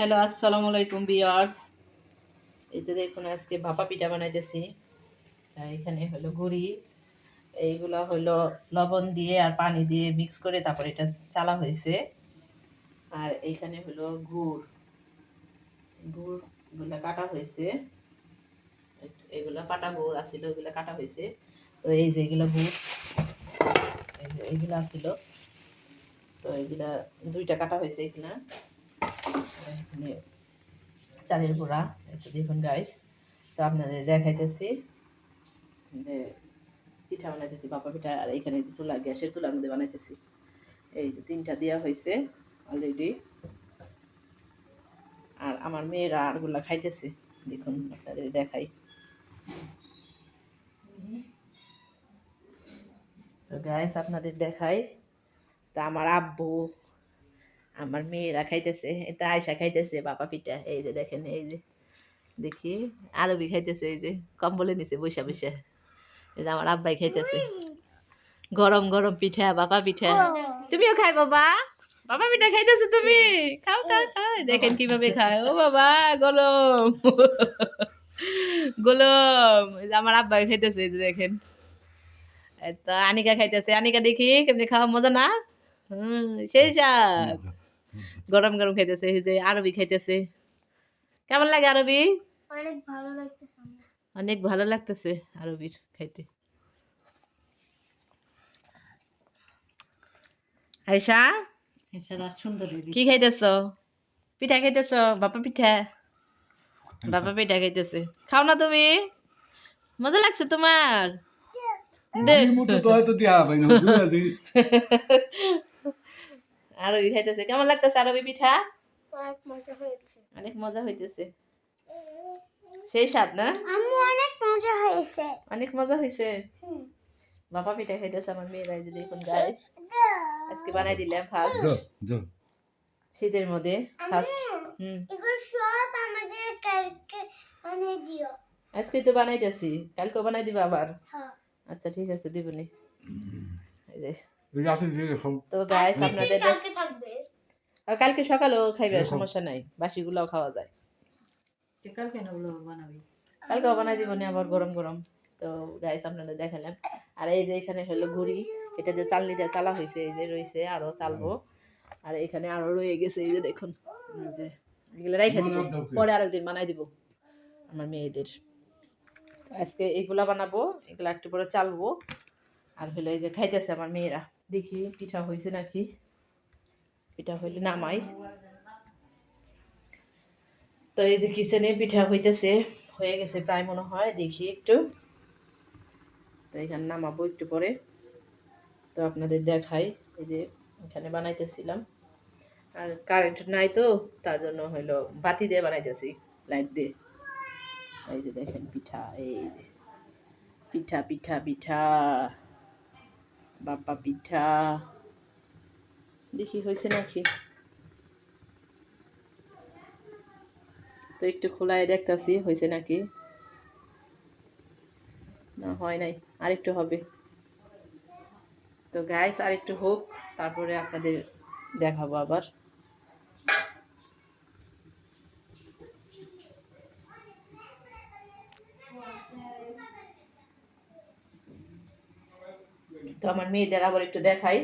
Hello, আসসালামু আলাইকুম বিয়ার্স এই তো দেখুন, আজকে ভাপা পিঠা বানাইতেছি। এখানে হলো গুড়ি, এইগুলো হলো লবণ দিয়ে আর পানি দিয়ে মিক্স করে তারপর এটা চালা হয়েছে। আর এইখানে হলো গুড়, গুড়গুলো কাটা হয়েছে। এগুলো কাটা গুড় আসছিল ওইগুলো কাটা হয়েছে। তো এই যে এগুলো গুড়, এই এইগুলো আসছিল তো এইগুলা দুইটা কাটা হয়েছে এখানে। চালের গুঁড়া একটু দেখুন গাইস তো আপনাদের দেখাইতেছি যে পিঠা বানাইতেছি বাপা পিঠা, আর এখানে চুলা, গ্যাসের চুলার মধ্যে বানাইতেছি। এই তিনটা দেওয়া হয়েছে অলরেডি আর আমার মেয়েরা আরগুলা খাইতেছে। দেখুন, আপনাদের দেখাই। তো গাইস আপনাদের দেখাই। তা আমার আব্বু আমার মেয়েরা খাইতেছে এটা আয়সা খাইতেছে বাপা পিঠা, এই যে দেখেন, এই যে দেখি, আরবি খাইতেছে, এই যে কম্বলে নিচে বৈশা বৈশা, এই যে আমার আব্বাই খাইতেছে। গরম গরম পিঠা বাপা পিঠা। তুমিও খাই, বাবা। বাবা পিঠা খাইতেছো তুমি? খাও খাও খাও। দেখেন কীভাবে খায়। ও বাবা, গলম। গলম। এই যে আমার আব্বাই খাইতেছে, এই যে দেখেন। তো আনিকা খাইতেছে। আনিকা দেখি, কেমনি খাওয়া, মজা না? হুম সেই সাথ গরম গরম খাইতেছে এই যে আরবি খাইতেছে। কেমন লাগে আরবি? অনেক ভালো লাগতেছে অনেক ভালো লাগতেছে আরবির খাইতে। আয়সা কি খাইতেছ? পিঠা খাইতেছ? বাপা পিঠা? বাপা পিঠা খাইতেছে। খাও না তুমি। মজা লাগছে তোমার? দে মতো তো হয়তো দেয়া হবে না দুটা দিন আরবি খাইতেছে কেমন লাগতেছে আরবি পিঠা? অনেক মজা হয়েছে। অনেক মজা হইতেছে। সেই স্বাদ না? আম্মু অনেক মজা হয়েছে। অনেক মজা হয়েছে বাবা পিঠা খাইতেছে আমার মেয়েরা এই যে দেখুন গাইস আজকে বানাই দিলাম ফার্স্ট। শীতের মধ্যে ফার্স্ট। হুম। এগুলো সব আমাদের কালকে দিও। আজকে তো বানাইতেছি কালকে বানাই দিবা আবার? হ্যাঁ। আচ্ছা ঠিক আছে দিবনি। এই যে। তো গাইস আপনাদের আর কালকে সকালেও খাইবে। সমস্যা নাই বাসিগুলাও খাওয়া যায়। কাল কেন ওগুলো বানাবি? কালকেও বানাই দিবনি আবার গরম গরম। তো গাইস আপনাদের দেখালাম। আর এই যে এখানে হলো ঘুড়ি এটা যে চালনি দিয়ে চালা হয়েছে এই যে রয়েছে আরও চালবো। আর এখানে আরও রয়ে গেছে এই যে দেখুন এই যে এগুলো রাইখা দিব। পরে আরেকদিন বানাই দিব আমার মেয়েদের। তো আজকে এইগুলা বানাবো এগুলা একটু পরে চালবো। আর হলো এই যে খাইতেছে আমার মেয়েরা। দেখি পিঠা হয়েছে নাকি। পিঠা হইলে নামাই। তো এই যে কিচেনে পিঠা হইতেছে, হয়ে গেছে প্রায় মনে হয়, দেখি একটু। তো এখানে নামাবো একটু পরে। তো আপনাদের দেখাই, এই যে এখানে বানাইতেছিলাম। আর কারেন্ট নাই তো, তার জন্য হইল বাতি দিয়ে বানাইতেছি লাইট দিয়ে। এই যে দেখেন পিঠা, এই যে পিঠা পিঠা পিঠা। বাপ্পা পিঠা। দেখি হয়েছে নাকি? তো একটু খোলায় দেখতাছি, হয়েছে নাকি? না, হয় নাই, আরেকটু হবে। তো গ্যাস আরেকটু হোক, তারপরে আপনাদের দেখাবো আবার। তো আমার মেয়েদের আবার একটু দেখাই।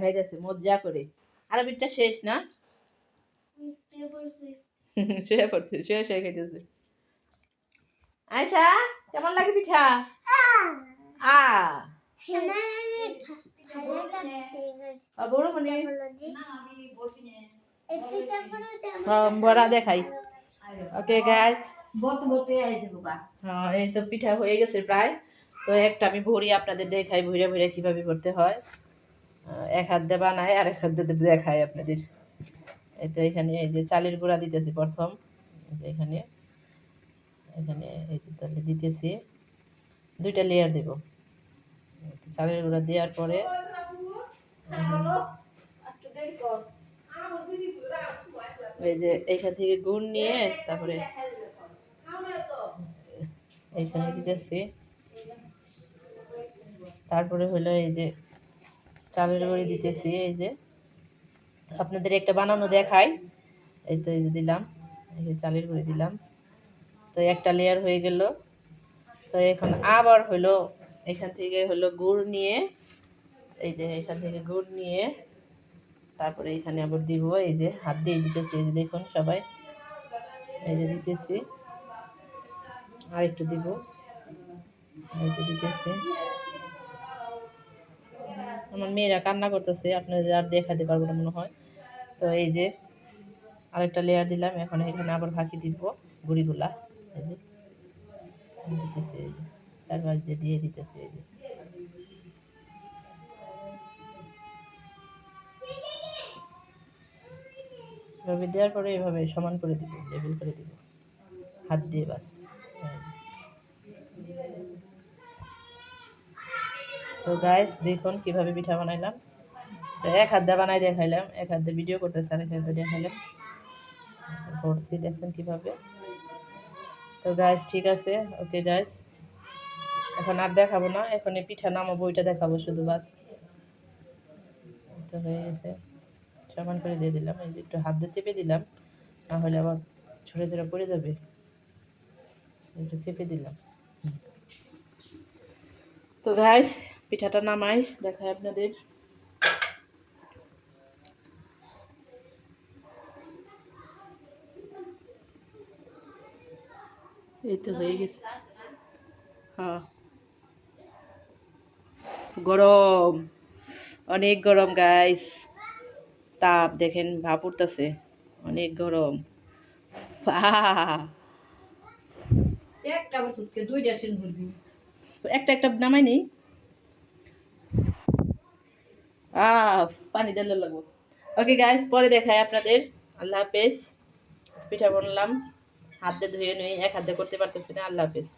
খাইতেছে মজা করে। আরবিটা শেষ না? শুয়ে পড়ছে শুয়ে শুয়ে খাইতেছে। আয়সা কেমন লাগে পিঠা? আ। মানে? বড়া দেখাই। ওকে গ্যাস বলতে বলতে আই দেবো গা হ্যাঁ এই তো পিঠা হয়ে গেছে প্রায়। তো একটা আমি ভরি আপনাদের দেখাই ভরে ভরে কীভাবে করতে হয়। এক হাত দিয়ে বানাই আর এক হাত দিয়ে দেখাই আপনাদের। এই তো এখানে এই যে চালের গুঁড়া দিতেছি প্রথম। এখানে এখানে এই তাহলে দিতেছি। দুইটা লেয়ার দেব। চালের গুঁড়া দেওয়ার পরে এই যে এইখান থেকে গুড় নিয়ে তারপরে এইখানে দিতেছি। তারপরে হলো এই যে চালের গুঁড়ি দিতেছি, এই যে। আপনাদের একটা বানানো দেখাই। এই তো এই যে দিলাম, এই যে চালের গুঁড়ি দিলাম। তো একটা লেয়ার হয়ে গেল। তো এখন আবার হলো এখান থেকে হলো গুড় নিয়ে, এই যে এখান থেকে গুড় নিয়ে তারপরে এখানে আবার দিব। এই যে হাত দিয়ে দিতেছি, এই যে দেখুন সবাই। এই যে দিতেছি। আর একটু দিব। এই যে দিতেছি। আমার মেয়েরা কান্না করতেছে, আপনাদের আর দেখাতে পারব না মনে হয়। তো এই যে আরেকটা লেয়ার দিলাম, এখন এখানে আবার ফাঁকি দিব গুড়িগুলা। দিতেছি এই যে, চারপাশ দিয়ে দিয়ে দিতেছি এই যে। এভাবে দেওয়ার পরে এভাবে সমান করে দিব লেবেল করে দিব। হাত দিয়ে বাস। তো গাইস দেখুন কীভাবে পিঠা বানাইলাম। তো এক হাত দিয়ে বানাই দেখাইলাম, এক হাত দিয়ে ভিডিও করতেছে আর এক হাত দিয়ে দেখাইলাম। করছি, দেখছেন কীভাবে। তো গাইস ঠিক আছে ওকে গাইস এখন আর দেখাবো না এখন এই পিঠা নামাবো, ওইটা দেখাবো শুধু বাস। তো হয়ে গেছে। সমান করে দিয়ে দিলাম, এই যে একটু হাত দিয়ে চেপে দিলাম, না হলে আবার ছোটো ছোটো পড়ে যাবে। একটু চেপে দিলাম। তো গাইস পিঠাটা নামাই দেখায় আপনাদের। এই তো হয়ে গেছে। হ্যাঁ। গরম অনেক গরম গাইস তাপ দেখেন ভাপ উঠতেছে। অনেক গরম। একটা একটা নামাই নেই। পানি দিলে লাগবো। ওকে গাইস পরে দেখায় আপনাদের। আল্লাহ হাফেজ। পিঠা বনলাম। হাত ধুয়ে নিয়ে এক হাত করতে পারতেছি না। আল্লাহ হাফেজ।